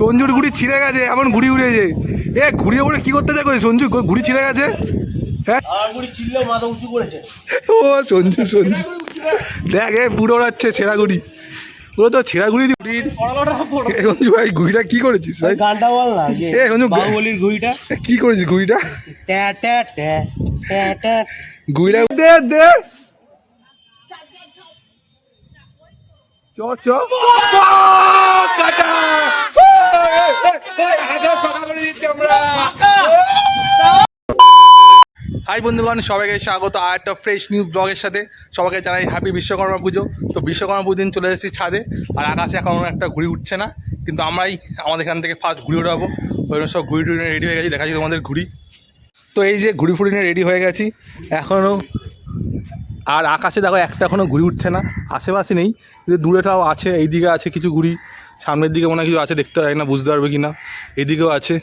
সঞ্জুর ঘুড়ি ছিঁড়ে গেছে এমন ঘুড়ি উড়েছে। এ ঘুড়ি উড়ে কি করতে চাই সঞ্জু? ঘুড়ি ছিঁড়ে গেছে? হ্যাঁ? মাথা উঁচু করেছে। ও সঞ্জু সঞ্জু। দেখ এ বুড়ো ওড়াচ্ছে ছেঁড়া ঘুড়ি পুরো তো ছেঁড়া ঘুড়ি ঘুড়ির সঞ্জু ভাই ঘুড়িটা কি করেছিস ভাই? গানটা বল না এ, সঞ্জু, বাহুবলির ঘুড়িটা কি করেছিস ঘুড়িটা ট্যা ট্যা ট্যা ট্যা ট্যা। ঘুড়িটা দে দে। চ চ। কাটা হাই বন্ধুগণ, সবাইকে স্বাগত। আর একটা ফ্রেশ নিউ ব্লগের সাথে সবাইকে জানাই হ্যাপি বিশ্বকর্মা পুজো। তো বিশ্বকর্মা পুজো দিন চলে এসেছি ছাদে। আর আকাশে এখন একটা ঘুড়ি উঠছে না, কিন্তু আমরাই আমাদের এখান থেকে ফার্স্ট ঘুড়ি উঠাবো ওই সব ঘুড়ি টুড়ি রেডি হয়ে গেছি, দেখাচ্ছি তোমাদের ঘুড়ি। তো এই যে ঘুড়ি ফুড়ি নিয়ে রেডি হয়ে গেছি এখনও আর আকাশে দেখো একটা এখনও ঘুড়ি উঠছে না, আশেপাশে নেই, কিন্তু দূরেটাও আছে, এইদিকে আছে কিছু ঘুড়ি। সামনের দিকে মনে কিছু আছে, দেখতে পাই না, বুঝতে পারবে কি না এদিকেও আছে।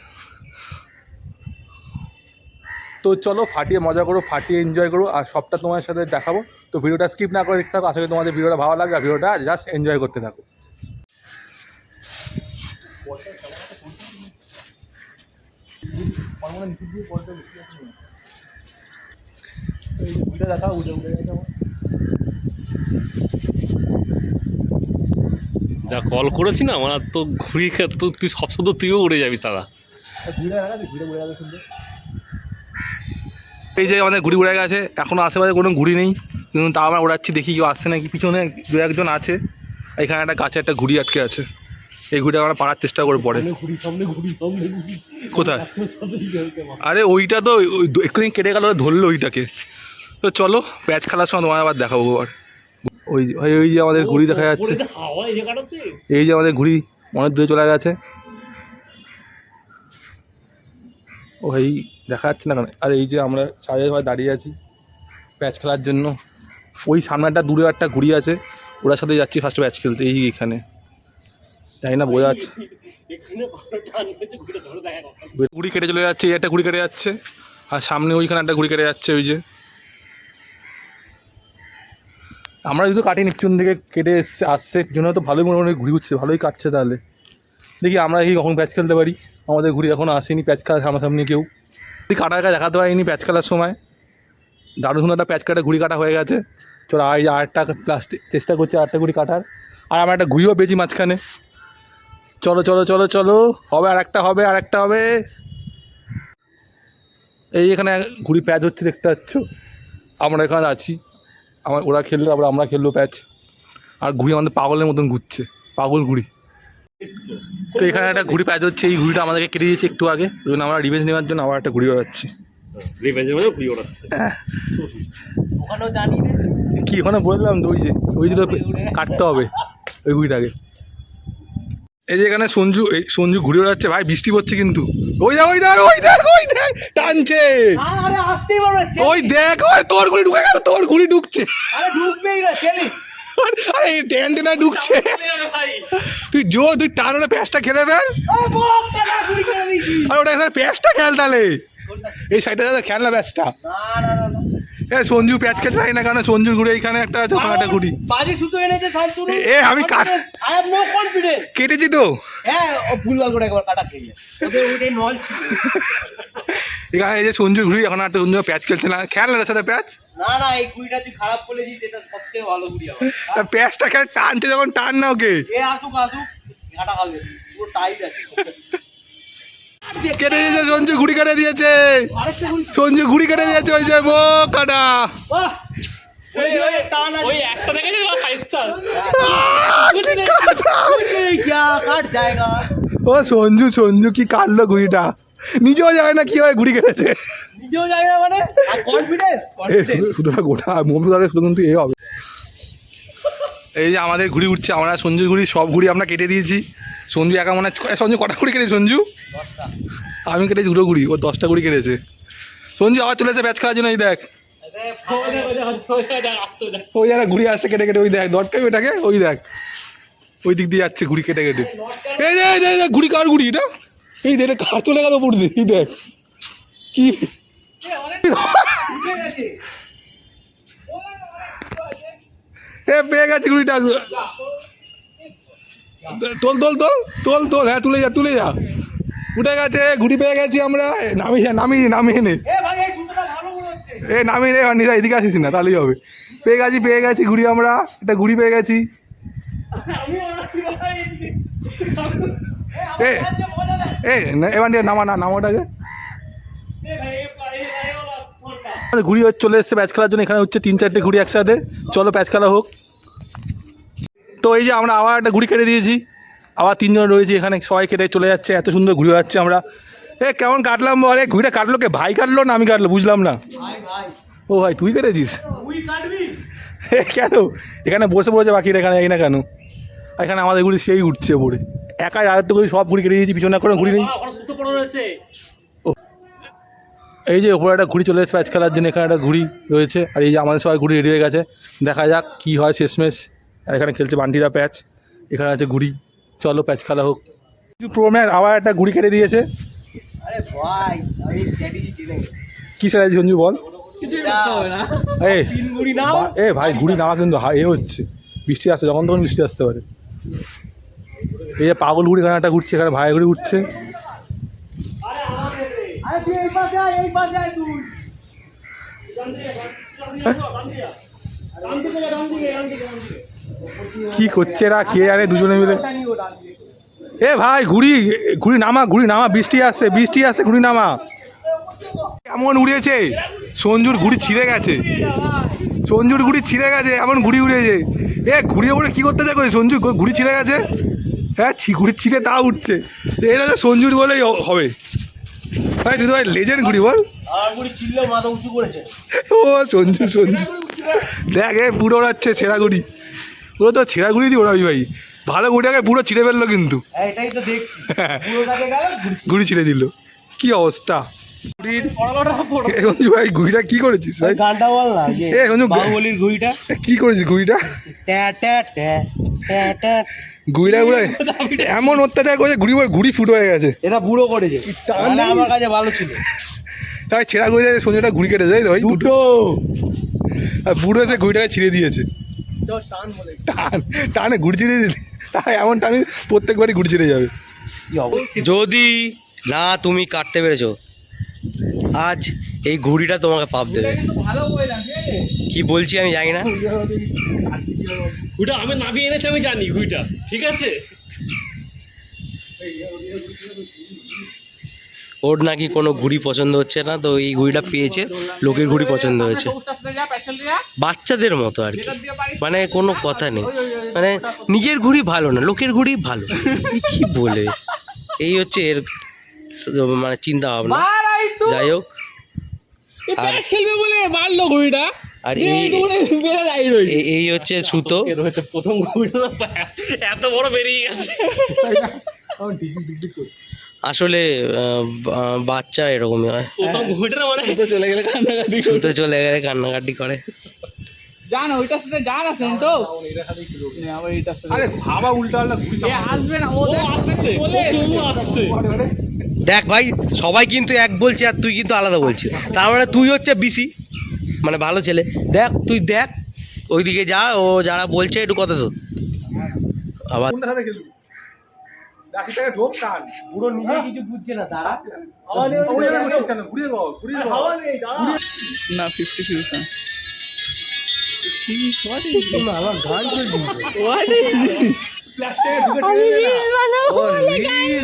তো চলো, ফাটিয়ে মজা করো, ফাটিয়ে এনজয় করো, আর সবটা তোমার সাথে দেখাবো। তো ভিডিওটা স্কিপ না করে দেখতে থাকো করি তোমাদের ভিডিওটা ভালো লাগবে, আর ভিডিওটা জাস্ট এনজয় করতে থাকো। দেখা উঠে উঠে যা কল করেছি না, আমার তো ঘুরি তো তুই সব শুধু তুইও উড়ে যাবি সারা এই যে আমাদের ঘুড়ি উড়ে গেছে এখনও আশেপাশে কোনো ঘুড়ি নেই। কিন্তু তা আমরা উড়াচ্ছি, দেখি কেউ আসছে নাকি। পিছনে দু একজন আছে, এখানে একটা গাছে একটা ঘুড়ি আটকে আছে। এই ঘুড়িটা আমরা পাড়ার চেষ্টা করে পরে। কোথায়? আরে ওইটা তো এক্ষুনি কেটে গেল ধরলো ওইটাকে। তো চলো প্যাচ খেলার সময় তোমার আবার দেখাবো আবার। ওই ওই ওই যে আমাদের ঘুড়ি দেখা যাচ্ছে। এই যে আমাদের ঘুড়ি অনেক দূরে চলে গেছে। ও এই দেখা যাচ্ছে না কেন? আর এই যে আমরা সাড়ে ভাই দাঁড়িয়ে আছি প্যাচ খেলার জন্য। ওই সামনে একটা দূরে একটা ঘুড়ি আছে ওরার সাথে যাচ্ছি ফার্স্ট প্যাচ খেলতে এই এখানে। জানি না বোঝা যাচ্ছে। ঘুড়ি কেটে চলে যাচ্ছে এই একটা ঘুড়ি কেটে যাচ্ছে আর সামনে ওইখানে একটা ঘুড়ি কেটে যাচ্ছে ওই যে। আমরা যদি কাটিনি, পিছন থেকে কেটে এসছে, আসছে, পিছনে তো ভালোই মোটামুটি ঘুড়ি উঠছে, ভালোই কাটছে তাহলে। দেখি আমরা কি কখন প্যাচ খেলতে পারি, আমাদের ঘুড়ি এখনও আসেনি, প্যাচ খেলা সামনাসামনি কেউ। যদি কাটা কাটা দেখাতে পারিনি প্যাচ খেলার সময়, দারুণ সুন্দর একটা প্যাচ কাটা, ঘুড়ি কাটা হয়ে গেছে। চলো আর আরেকটা প্লাস্টিক চেষ্টা করছি আরেকটা ঘুড়ি কাটার। আর আমরা একটা ঘুড়িও পেয়েছি মাঝখানে। চলো চলো চলো চলো, হবে আর একটা হবে আর একটা হবে। এই এখানে ঘুড়ি প্যাচ হচ্ছে, দেখতে পাচ্ছ? আমরা এখানে আছি। আমার ওরা খেললো তারপর আমরা খেললো প্যাচ। আর ঘুড়ি আমাদের পাগলের মতন ঘুরছে পাগল ঘুড়ি। তো এখানে একটা ঘুড়ি প্যাচ হচ্ছে এই ঘুড়িটা আমাদেরকে কেটে দিয়েছে একটু আগে। ওই জন্য আমরা রিভেঞ্জ নেওয়ার জন্য আবার একটা ঘুড়ি ওড়াচ্ছি। হ্যাঁ। কি ওখানে বললাম ওই যে ওই দুটো কাটতে হবে ওই ঘুড়িটাকে। এই যে এখানে সঞ্জু এই সঞ্জু ঘুরে ওড়াচ্ছে ভাই বৃষ্টি পড়ছে কিন্তু। ওই দেখ ওই দেখ ওই দেখ ওই দেখ টানছে। ওই দেখ ওই তোর গুলি ঢুকে গেল তোর গুলি ঢুকছে। আরে ঢুকবেই না চেলি। আরে ট্যান ঢুকছে। তুই জো তুই টান ওটা প্যাঁচটা খেলে ফেল। আরে ওটা প্যাঁচটা খেল তাহলে। এই সাইডটা দাদা খেল না প্যাঁচটা। না না না। এ সঞ্জু প্যাঁচ খেলতে পারি না কেন? সঞ্জুর ঘুড়ি এইখানে একটা আছে একটা ঘুড়ি বাজি সুতো এনেছে শান্তনু এ, আমি কাট- আই হ্যাভ নো কনফিডেন্স কেটেছি তো। হ্যাঁ ভুলভাল করে একবার কাটা খেয়ে ওদের নল ছিল। এখানে এই যে সঞ্জুর ঘুড়ি এখন একটা সঞ্জু প্যাঁচ খেলছে না। খেল না সাথে প্যাঁচ? না না এই তুই খারাপ বলেছিস এটা সবচেয়ে ভালো আমার প্যাঁচটা খেলে টানছে যখন টান না ওকে। এ আসুক আসুক কাটা খাবে পুরো টাইট আছে। কেটে দিয়েছে সঞ্জু ঘুড়ি কেটে দিয়েছে। সঞ্জু ঘুড়ি কেটে দিয়েছে ওই যে বো কাটা ও সঞ্জু সঞ্জু কি কাটলো ঘুড়িটা নিজেও জানে না কি হয় ঘুড়ি কেটেছে। নিজেও জায়গা মানে? আর কনফিডেন্স শুধু- গোটা মমতারে শুধু কিন্তু এ হবে। এই যে আমাদের ঘুড়ি উঠছে আমরা সঞ্জুর ঘুড়ি সব ঘুড়ি আমরা কেটে দিয়েছি। সঞ্জু একা মনে হয় সঞ্জু কটা ঘুড়ি কেটেছে সঞ্জু? আমি কেটেছি দুটো ঘুড়ি ও দশটা ঘুড়ি কেটেছে। সঞ্জু আবার চলে এসে ব্যাচ খেলার জন্য এই দেখ। ওই যারা ঘুড়ি আসছে কেটে কেটে ওই দেখ দরকার ওইটাকে ওই দেখ। ওই দিক দিয়ে যাচ্ছে ঘুড়ি কেটে কেটে। এই যে এই যে, এই ঘুড়ি কার ঘুড়ি এটা? এই দেখ কার? চলে গেল উপর দিয়ে এই দেখ। কি উঠে গেছে এ পেয়ে গেছে তোল তোল তোল তোল তোল হ্যাঁ তুলে যা তুলে যা। উঠে গেছে ঘুড়ি পেয়ে গেছি আমরা। নামিয়ে নামিয়ে নামিয়ে নে। এ নামিয়ে নে নিদা এদিকে আসিস না তাহলেই হবে। পেয়ে গেছি পেয়ে গেছি ঘুড়ি আমরা। একটা ঘুড়ি পেয়ে গেছি। এ এবার নামা না নামাটাকে আমাদের ঘুড়ি চলে এসছে প্যাচ খেলার জন্য। এখানে হচ্ছে তিন চারটে ঘুড়ি একসাথে। চলো প্যাচ খেলা হোক। তো এই যে আমরা আবার একটা ঘুড়ি কেটে দিয়েছি। আবার তিনজন রয়েছি এখানে, সবাই কেটে চলে যাচ্ছে। এত সুন্দর ঘুরে যাচ্ছে আমরা। এ, কেমন কাটলাম বলে? ঘুড়িটা কাটলো কে? ভাই কাটলো না আমি কাটলো? বুঝলাম না। ও ভাই, তুই কেটেছিস? কেন? এখানে বসে পড়েছে বাকিরা, এখানে এই না কেন? এখানে আমাদের ঘুড়ি সেই উঠছে ওপরে একাই আয়ত্ত করে সব ঘুড়ি কেটে দিয়েছি, পিছনে করে ঘুড়ি নেই। পড়ে এই যে ওপরে একটা ঘুড়ি চলে এসেছে প্যাচ খেলার জন্য এখানে একটা ঘুড়ি রয়েছে। আর এই যে আমাদের সবাই ঘুড়ি রেডি হয়ে গেছে। দেখা যাক কী হয় শেষমেশ। আর এখানে খেলছে বান্টিরা প্যাচ। এখানে আছে ঘুড়ি। চলো প্যাচ খেলা হোক। প্রো ম্যাচ আবার একটা ঘুড়ি কেটে দিয়েছে। স্ট্র্যাটেজি কী স্যার সঞ্জু বল? কিছু করতে হবে না। এ তিন গুড়ি নাও। বা- এ ভাই ঘুড়ি নামা কিন্তু এ হচ্ছে। বৃষ্টি আসছে যখন তখন বৃষ্টি আসতে পারে। এই যে পাগল ঘুড়ি এখানে একটা ঘুরছে এখানে ভাই ঘুড়ি উঠছে তুই। কি করছে এরা কে আরে দুজনে মিলে? এ ভাই, ঘুড়ি ঘুড়ি নামা ঘুড়ি নামা, বৃষ্টি আসছে বৃষ্টি আসছে, ঘুড়ি নামা। কেমন উড়িয়েছে? সঞ্জুর ঘুড়ি ছিঁড়ে গেছে। সঞ্জুর ঘুড়ি ছিঁড়ে গেছে, এমন ঘুড়ি উড়িয়েছে। এ, ঘুড়ি ওপরে কী করতে চাই সঞ্জু, ঘুড়ি ছিঁড়ে গেছে? হ্যাঁ ঘুড়ি ছিঁড়ে তা উঠছে। এটা সঞ্জুর বলেই হবে। ভাই তুই তো ভাই লেজেন্ড ঘুড়ি বল। ও সঞ্জু সঞ্জু। দেখ এ বুড়ো ওড়াচ্ছে ছেঁড়া ঘুড়ি। পুরো তো ছেঁড়া ঘুড়ি দিয়ে ওড়াবি ভাই। ভালো ঘুড়িটাকে পুরো ছিঁড়ে ফেলল কিন্তু। হ্যাঁ, কাছে গেল ঘুড়ি ছিঁড়ে দিল। কি অবস্থা? ভাই ঘুড়িটা কি করেছিস ভাই? গানটা বল না এ, সঞ্জু, বাহুবলির ঘুড়িটা। কি করেছিস ঘুড়িটা? ট্যা ট্যা ট্যা ট্যা ট্যা। ঘুড়িটা ঘুরে এমন অত্যাচার করেছে ঘুড়ি ঘুড়ি ফুট হয়ে গেছে। এটা বুড়ো করেছে। আমার কাছে ভালো ছিল। তাই ছেঁড়া ঘুরে সঞ্জুটা ঘুড়ি কেটে যায় ভাই দুটো। আর বুড়ো এসে ঘুড়িটাকে ছিঁড়ে দিয়েছে। টান টানে ঘুড়ি ছিঁড়ে দিলি তাই এমন টানে প্রত্যেকবারই ঘুড়ি ছিঁড়ে যাবে। যদি না তুমি কাটতে পেরেছ আজ এই ঘুড়িটা তোমাকে পাপ দেবে। কি বলছি আমি জানি না। ঘুড়িটা আমি নামিয়ে এনেছি আমি জানি ঘুড়িটা। ঠিক আছে? ওর নাকি কোনো ঘুড়ি পছন্দ হচ্ছে না তো এই ঘুড়িটা পেয়েছে। লোকের ঘুড়ি পছন্দ হয়েছে। বাচ্চাদের মতো আর কি। মানে কোনো কথা নেই। মানে নিজের ঘুড়ি ভালো না লোকের ঘুড়ি ভালো। কি বলে? এই হচ্ছে এর মানে চিন্তা ভাবনা। যাই হোক। খেলবে বলে মারলো ঘুড়িটা। আর এই হচ্ছে সুতো। রয়েছে প্রথম ঘুড়িটা। এত বড় বেরিয়ে গেছে। আসলে বাচ্চা এরকমই হয়। ঘুড়িটা মানে সুতো চলে গেলে কান্নাকাটি সুতো চলে গেলে কান্নাকাটি করে। জান ওইটার সাথে জান আছেন তো? আবার এইটার সাথে আরে ভাবা উল্টা ঘুড়ি আসবে না ও আসছে। ও আসছে। দেখ ভাই সবাই কিন্তু এক বলছে আর তুই কিন্তু আলাদা বলছিস। তার মানে তুই হচ্ছে বিসি মানে ভালো ছেলে। দেখ তুই দেখ ওইদিকে যা ও যারা বলছে একটু কথা শোন। আবার না ফিফটি ফিফটি গান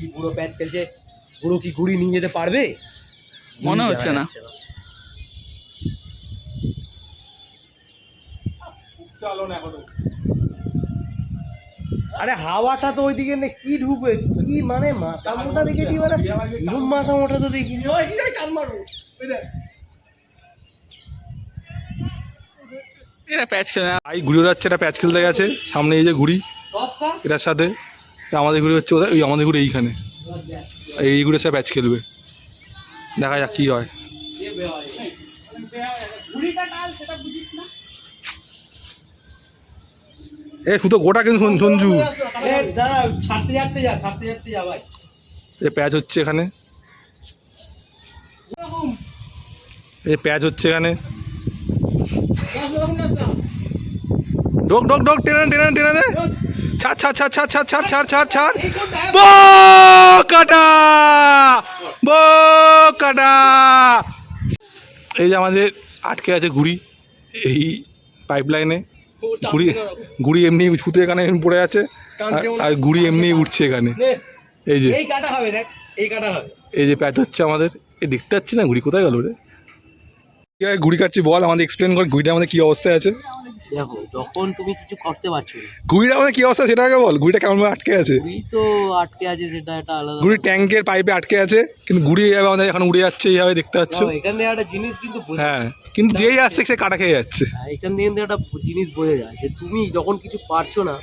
দেখি বুড়ো প্যাচ খেলছে বুড়ো কি ঘুড়ি নিয়ে যেতে পারবে? মনে হচ্ছে না। চলো না। এখনও। আরে হাওয়াটা তো ওইদিকে নে কি ঢুকবে? কি মানে মাথা মোটা দেখেছি মানে এরকম মাথা মোটা তো দেখিনি এটা প্যাচ খেলে ভাই ঘুরে যাচ্ছে এটা প্যাচ খেলতে গেছে সামনে এই যে ঘুড়ি এটার সাথে। আমাদের ঘুরে হচ্ছে ওদের ওই আমাদের ঘুরে এইখানে। এই ঘুরে সব ব্যাচ খেলবে। দেখা যাক কী হয়। এ শুধু গোটা কিন্তু সঞ্জু। এ এ প্যাচ হচ্ছে এখানে। এই প্যাচ হচ্ছে এখানে। ডোক ডোক ডোক টেনে টেনে টেনে দে ছাড় ছাড় ছাড় ছাড় ছাড় ছাড় ছাড় ছাড় ছাড়। কাটা কাটা এই যে আমাদের আটকে আছে ঘুড়ি এই পাইপ লাইনে ঘুড়ি ঘুড়ি এমনি ছুতে এখানে পড়ে আছে আর- ঘুড়ি এমনি উঠছে এখানে। এই যে। এই কাটা হবে দেখ এই কাটা হবে। এই যে প্যাচ হচ্ছে আমাদের। এ দেখতে পাচ্ছি না ঘুড়ি কোথায় গেল রে? ঘুড়ি কাটছি বল আমাদের এক্সপ্লেন কর ঘুড়িটা আমাদের কি অবস্থায় আছে। দেখো যখন তুমি কিছু করতে পারছ না। ঘুড়িটা আমাদের কি অবস্থা সেটা আগে বল ঘুড়িটা কেমন আটকে আছে? ঘুড়ি তো আটকে আছে সেটা একটা আলাদা ঘুড়ি ট্যাঙ্কের পাইপে আটকে আছে কিন্তু ঘুড়ি এইভাবে আমাদের এখন উড়ে যাচ্ছে এইভাবে দেখতে পাচ্ছ? এখান থেকে একটা জিনিস কিন্তু হ্যাঁ কিন্তু যেই আসছে সে কাটা খেয়ে যাচ্ছে। আর এখান থেকে কিন্তু একটা জিনিস বোঝা যায় যে তুমি যখন কিছু পারছ না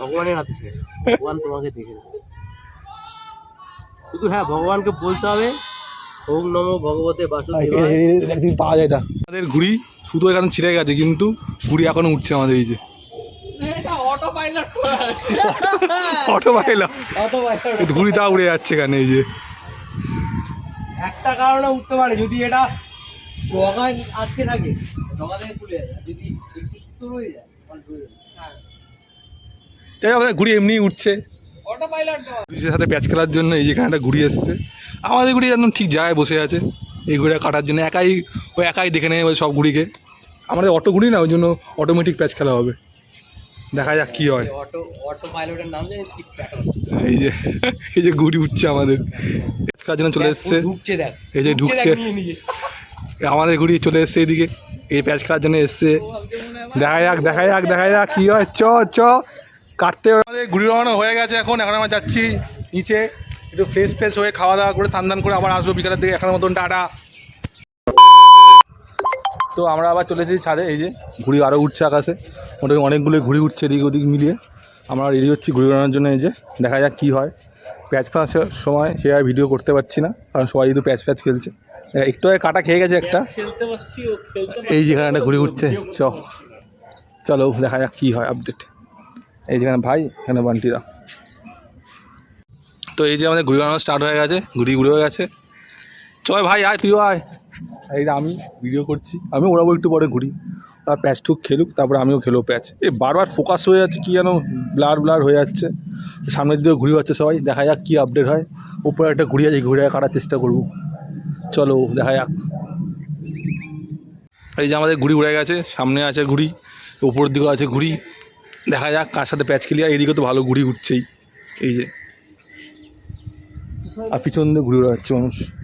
ভগবানের হাতে ছেড়ে ভগবান তোমাকে দেখে শুধু হ্যাঁ ভগবানকে বলতে হবে ওম নমো ভগবতে বাসুদেবায়। একদিন পাওয়া যায় এটা। আমাদের ঘুড়ি শুধু এখানে ছিঁড়ে গেছে কিন্তু ঘুড়ি এখনও উঠছে আমাদের এই যে। এটা অটো পাইলট ঘুড়ি তা উড়ে যাচ্ছে এখানে এই যে। একটা কারণে উঠতে পারে যদি এটা ডগায় আটকে থাকে ডগা থেকে খুলে যায় যদি একটু সুস্থ রয়ে যায় তাহলে রয়ে যাবে। যাই হোক, আমাদের ঘুড়ি এমনিই উঠছে। সাথে প্যাচ খেলার জন্য এই যেখানে একটা ঘুড়ি এসছে। আমাদের ঘুড়ি একদম ঠিক জায়গায় বসে আছে। এই ঘুড়ি কাটার জন্য একাই ও একাই দেখে নেবে ওই সব ঘুড়িকে। আমাদের অটো ঘুড়ি না ওই জন্য অটোমেটিক প্যাচ খেলা হবে। দেখা যাক কী হয়। অটো অটো পাইলটের নাম জানিস কি? প্যাটার্ন এই যে এই যে ঘুড়ি উঠছে আমাদের। জন্য চলে এসছে। ঢুকছে দেখ। এই যে ঢুকছে আমাদের ঘুড়ি চলে এসছে এদিকে। এই প্যাচ খেলার জন্য এসছে। দেখা যাক দেখা যাক দেখা যাক কী হয়। চ চ। কাটতে আমাদের ঘুড়ি রওনা হয়ে গেছে এখন। এখন আমরা যাচ্ছি নিচে। একটু ফ্রেশ ফ্রেশ হয়ে খাওয়া দাওয়া করে স্নান দান করে আবার আসব বিকালের দিকে। এখনের মতন টাটা। তো আমরা আবার চলে এসেছি ছাদে, এই যে ঘুড়ি আরও উঠছে আকাশে। মোটামুটি অনেকগুলো ঘুড়ি উঠছে এদিক ওদিক মিলিয়ে। আমরা রেডি হচ্ছি ঘুড়ি ওড়ানোর জন্য, এই যে দেখা যাক কী হয়। প্যাচ খেলার সময় সে আর ভিডিও করতে পারছি না, কারণ সবাই কিন্তু প্যাচ প্যাচ খেলছে। একটু কাটা খেয়ে গেছে একটা। এই যেখানে একটা ঘুড়ি উঠছে, চ। চলো দেখা যাক কী হয় আপডেট এই যেখানে ভাই, এখানে বান্টিরা। তো এই যে আমাদের ঘুড়ি বানানো স্টার্ট হয়ে গেছে, ঘুড়ি ঘুরে গেছে। চয় ভাই, আয়, তুইও আয়। এই যে আমি ভিডিও করছি, আমি ওড়াবো একটু পরে ঘুরি। আর প্যাচ টুক খেলুক, তারপরে আমিও খেলব প্যাচ এ বারবার ফোকাস হয়ে যাচ্ছে, কী যেন ব্লার ব্লার হয়ে যাচ্ছে। সামনের দিকে ঘুড়ি হচ্ছে সবাই, দেখা যাক কী আপডেট হয়। উপরে একটা ঘুড়ি আছে ঘুরে কাটার চেষ্টা করব। চলো, দেখা যাক। এই যে আমাদের ঘুড়ি উড়ে গেছে, সামনে আছে ঘুড়ি উপর দিকেও আছে ঘুড়ি। দেখা যাক কার সাথে প্যাচ খেলি, আর এদিকে তো ভালো ঘুড়ি উঠছেই। এই যে। আর পিছন দিয়ে ঘুড়ি উড়াচ্ছে মানুষ।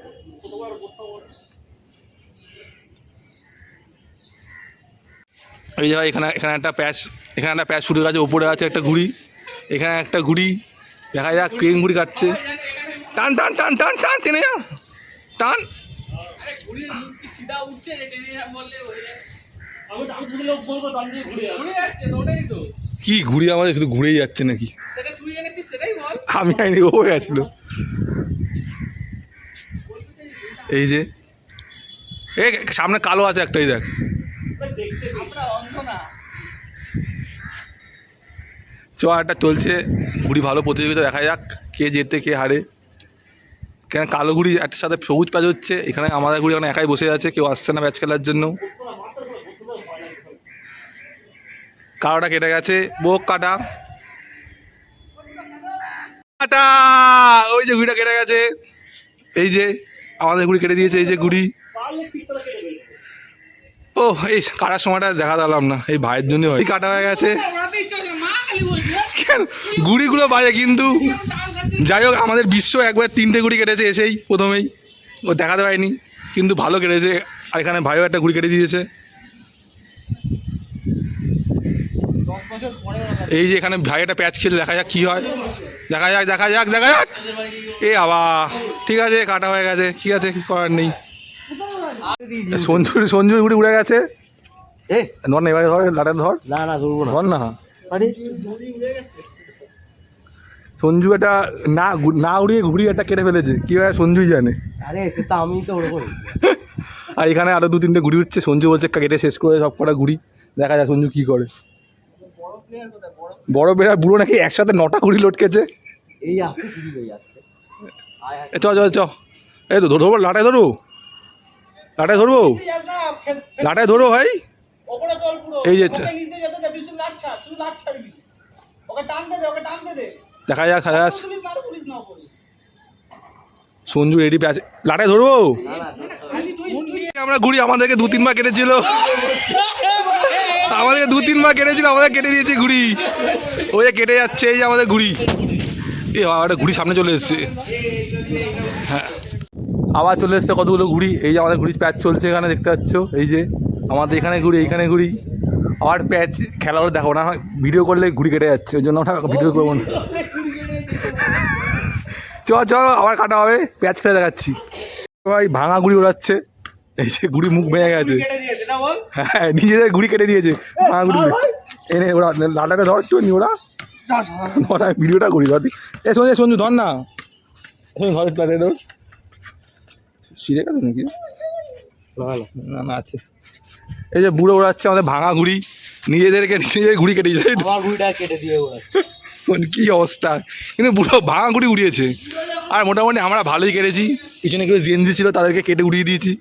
এই যে ভাই এখানে এখানে একটা প্যাচ এখানে একটা প্যাচ শুরু গেছে ওপরে আছে একটা ঘুড়ি এখানে একটা ঘুড়ি দেখা যাক ক্রেন ঘুড়ি কাটছে। টান টান টান টান টান টেনে যা টান। কি ঘুড়ি আমাদের শুধু ঘুরেই যাচ্ছে নাকি? সেটা তুই এনেছিস সেটাই বল। আমি আইনি ও গেছিল। এই যে। এ, সামনে কালো আছে একটাই দেখ। চ, একটা চলছে। ঘুড়ি ভালো প্রতিযোগিতা, দেখা যাক কে জেতে, কে হারে। কেন কালো ঘুড়ি একটার সাথে সবুজ প্যাচ হচ্ছে? এখানে আমাদের ঘুড়ি এখন একাই বসে আছে, কেউ আসছে না ম্যাচ খেলার জন্য। কালোটা কেটে গেছে। বোক, কাটা। কাটা! ওই যে ঘুড়িটা কেটে গেছে। এই যে আমাদের গুড়ি কেটে দিয়েছে, এই যে গুড়ি। ও, এই কাটার সময়টা দেখা দিলাম না, এই ভাইয়ের জন্য কাটা হয়ে গেছে। গুড়িগুলো বাজে কিন্তু। যাই হোক, আমাদের বিশ্ব একবার তিনটে গুড়ি কেটেছে এসেই, প্রথমেই। ও দেখাতে পারেনি, কিন্তু ভালো কেটেছে। আর এখানে ভাইও একটা গুড়ি কেটে দিয়েছে। এই যে এখানে ভাই একটা প্যাচ খেলে দেখা যাক কী হয়। দেখা যাক দেখা যাক দেখা যাক। এ আবা ঠিক আছে কাটা হয়ে গেছে ঠিক আছে কি করার নেই। সঞ্জুর সঞ্জুর গুড়ি উড়ে গেছে। এ। ধর না এবারে ধর লাটার ধর। না না ধরবো না। ধর না। আরে। সঞ্জু একটা না না উড়িয়ে ঘুড়ি একটা কেটে ফেলেছে। কী হয় সঞ্জুই জানে। আরে সেটা আমি তো ওরকম। আর এখানে আরও দু তিনটে ঘুড়ি উঠছে। সঞ্জু বলছে কেটে শেষ করে সব কটা ঘুড়ি দেখা যায় সঞ্জু কী করে। বড় বেড়া বুড়ো নাকি একসাথে নটা ঘুড়ি লটকেছে। এই আসতে শুরু হয়ে যাচ্ছে আয় আয় এ চ চ চ। এই তো ধরবো লাটায় ধরবো? লাটায় ধরবো? লাটায় ধরো ভাই। এই যে দেখা যাক দেখা যাক। সঞ্জু রেডি আছে লাটায় ধরবো? না না খালি তুই তুই আমরা ঘুরি আমাদেরকে দু তিনবার কেটেছিল। আমাদেরকে দু তিনবার কেটেছিল আমাদের কেটে দিয়েছে ঘুড়ি। ওই যে কেটে যাচ্ছে এই যে আমাদের ঘুড়ি। এ একটা ঘুড়ি সামনে চলে এসছে। হ্যাঁ। আবার চলে এসছে কতগুলো ঘুড়ি? এই যে আমাদের ঘুড়ি প্যাচ চলছে এখানে দেখতে পাচ্ছ? এই যে আমাদের এখানে ঘুড়ি এইখানে ঘুড়ি। আবার প্যাচ খেলাও দেখো না ভিডিও করলে ঘুড়ি কেটে যাচ্ছে ওই জন্য আমরা ভিডিও করব না। চ চ আবার কাটা হবে প্যাচ খেলে দেখাচ্ছি। ভাই ভাঙা ঘুড়ি ওড়াচ্ছে। এই যে ঘুড়ি মুখ ভেঙে গেছে। হ্যাঁ নিজেদের ঘুড়ি কেটে দিয়েছে। ভাঙা ঘুড়ি এনে ওরা লাটাকে ধর একটু নি ওরা। ধর আমি ভিডিওটা করি ধর এ সঞ্জু সঞ্জু ধর না। ধর লাটাকে ধর। সিরে গেছে নাকি? না না আছে। এই যে বুড়ো ওড়াচ্ছে আমাদের ভাঙা ঘুড়ি নিজেদেরকে নিজেদের ঘুড়ি কেটে দিয়েছে। আমার ঘুড়িটা কেটে দিয়ে মানে কী অবস্থা? কিন্তু বুড়ো ভাঙা ঘুড়ি উড়িয়েছে। আর মোটামুটি আমরা ভালোই কেটেছি। পিছনে কেউ জেনজি ছিল তাদেরকে কেটে উড়িয়ে দিয়েছি।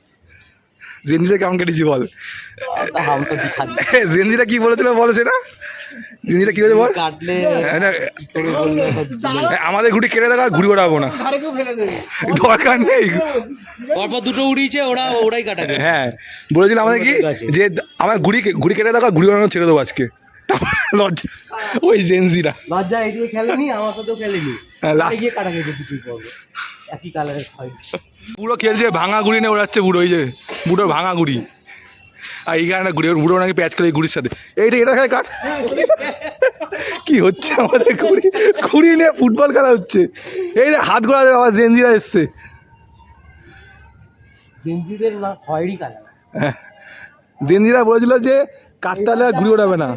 জেনজিটা কেমন কেটেছি বল? দিখা কি বলেছিল বলো সেটা? জেনজিটা কি বলেছে বল? হ্যাঁ, দিলে। আমাদের ঘুড়ি কেটে দেখা ঘুড়ি ওড়াবো না। দরকার নেই। পরপর দুটো উড়িয়েছে ওরা ওরাই কাটাবে হ্যাঁ বলেছিল আমাদের কি? যে আমার ঘুড়ি ঘুড়ি কেটে দেখা ঘুড়ি ওড়ানো ছেড়ে দেবো আজকে। লজ্জা। ওই জেনজিরা। লজ্জা এদিকে খেলেনি আমার সাথেও খেলেনি। হ্যাঁ, last- গিয়ে কাটা খেতে কিছু করবে। একই কালারের হয়। পুরো খেলছে ভাঙা গুড়ি নিয়ে ওড়াচ্ছে বুড়ো ওই যে বুড়োর ভাঙা গুড়ি। আর এইখানে ঘুড়ি ওর বুড়ো নাকি প্যাচ করে এই ঘুড়ির সাথে। এইটা এটা খায় কাট কি হচ্ছে আমাদের ঘুড়ি ঘুড়ি নিয়ে ফুটবল খেলা হচ্ছে। এই যে হাত ঘোরা দেবে আবার জেনজিরা এসছে। জেনজিদের না খয়েরি কালার হ্যাঁ। জেনজিরা বলেছিল যে কাটতে হলে আর ঘুড়ি ওড়াবে না।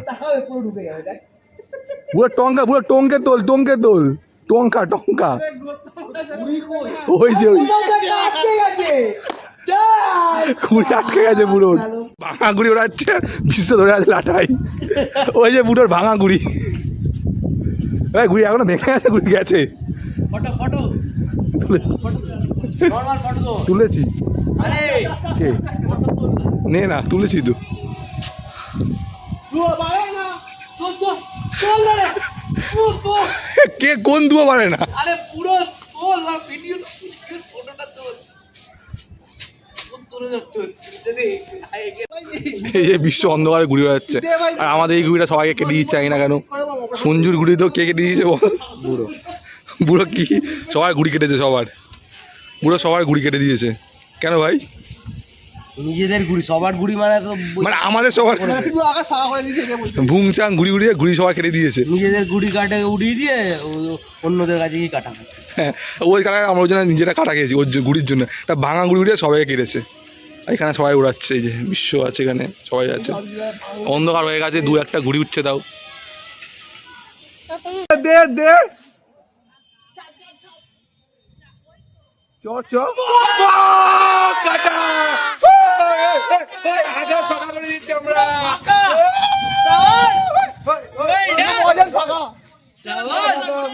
পুরো টঙ্কা পুরো টঙ্কে তোল টঙ্কে তোল টঙ্কা টঙ্কা। ওই যে ওই আটকে আটকে গেছে বুড়োর। ভাঙা গুড়ি ওড়াচ্ছে বিশ্ব ধরে আছে লাটাই। ওই যে বুড়োর ভাঙা গুড়ি এই গুড়ি এখনও ভেঙে গেছে গুড়ি তুলেছি। কে? নে না তুলেছি তো তুই বাড়াই না চল চল চল না রে তুই তো কে কোন দুয়ো পারে না? আরে পুরো তোল না ভিডিও ফটোটা তোর। তোরে এই যে বিশ্ব অন্ধকারে ঘুরে বেড়াচ্ছে। আর আমাদের এই ঘুড়িটা সবাইকে কেটে দিচ্ছে না কেন। সঞ্জুর ঘুড়ি তো কে কেটে দিয়েছে বল? বুড়ো। বুড়ো কি? সবার ঘুড়ি কেটেছে সবার। বুড়ো সবার ঘুড়ি কেটে দিয়েছে। কেন ভাই? নিজেদের ঘুড়ি সবার ঘুড়ি মানে তো মানে আমাদের সবার ভুংচাং ঘুড়ি ঘুরিয়ে ঘুড়ি সবার কেটে দিয়েছে। নিজেদের ঘুড়ি কাটে উড়িয়ে দিয়ে অন্যদের কাছে কি কাটা হ্যাঁ ওই কারণে আমরা ওই জন্য নিজেরা কাটা খেয়েছি ওর ঘুড়ির জন্য। একটা ভাঙা ঘুড়ি উড়িয়ে সবাইকে কেটেছে। এখানে সবাই উড়াচ্ছে এই যে বিশ্ব আছে এখানে সবাই আছে। অন্ধকার হয়ে গেছে দু একটা ঘুড়ি উঠছে তাও দে দে। চ চ। কাটা! আগে ফাঁকা করে দিচ্ছি আমরা।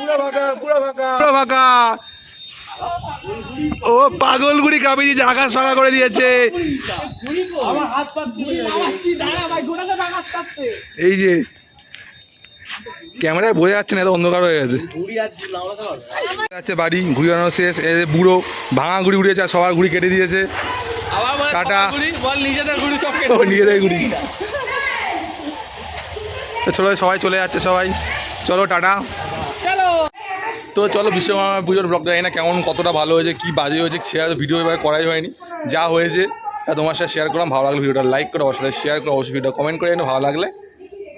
পুরো ফাঁকা পুরো ফাঁকা। পুরো ফাঁকা। ও পাগল গুড়ি কাপি দিয়েছে আকাশ ফাঁকা করে দিয়েছে। আমার হাত পা ঘুরে এই যে ক্যামেরায় বোঝা যাচ্ছে না এত অন্ধকার হয়ে গেছে। যাচ্ছে বাড়ি বানানো শেষ এই যে বুড়ো ভাঙা ঘুড়ি উড়িয়েছে আর সবার ঘুড়ি কেটে দিয়েছে। বল নিজেদের চলো সবাই চলে যাচ্ছে সবাই। চলো টাটা। তো চলো বিশ্বকর্মা পুজোর ব্লগ জানি না কেমন কতটা ভালো হয়েছে কি বাজে হয়েছে শেয়ার ভিডিও এবার করাই হয়নি। যা হয়েছে তা তোমার সাথে শেয়ার করলাম ভালো লাগলে ভিডিওটা লাইক করো অবশ্যই শেয়ার করো অবশ্যই ভিডিও কমেন্ট করে ভালো লাগলে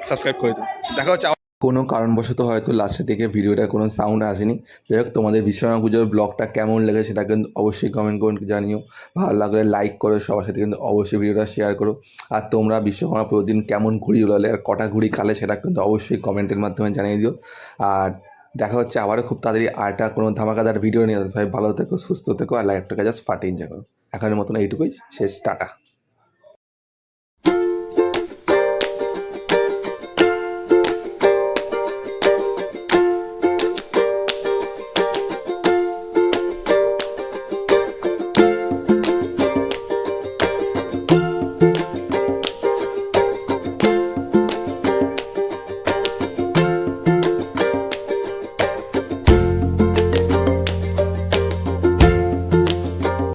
সাবস্ক্রাইব করে দিও। দেখা হচ্ছে কোনো কারণবশত হয়তো লাস্টের দিকে ভিডিওটা কোনো সাউন্ড আসেনি। যাই হোক, তোমাদের বিশ্বকর্মা পুজোর ব্লগটা কেমন লেগেছে সেটা কিন্তু অবশ্যই কমেন্ট করে জানিও। ভালো লাগলে লাইক করো, সবার সাথে কিন্তু অবশ্যই ভিডিওটা শেয়ার করো। আর তোমরা বিশ্বকর্মা পুজোর দিন কেমন ঘুড়ি উড়ালে আর কটা ঘুড়ি খালে সেটা কিন্তু অবশ্যই কমেন্টের মাধ্যমে জানিয়ে দিও। আর দেখা হচ্ছে আবারও খুব তাড়াতাড়ি আরেকটা কোনো ধামাকাদার ভিডিও নিয়ে। সবাই ভালো থেকো, সুস্থ থেকো, আর লাইফটাকে জাস্ট ফাটিয়ে যা করো। এখনের মতন এইটুকুই, শেষ, টাটা।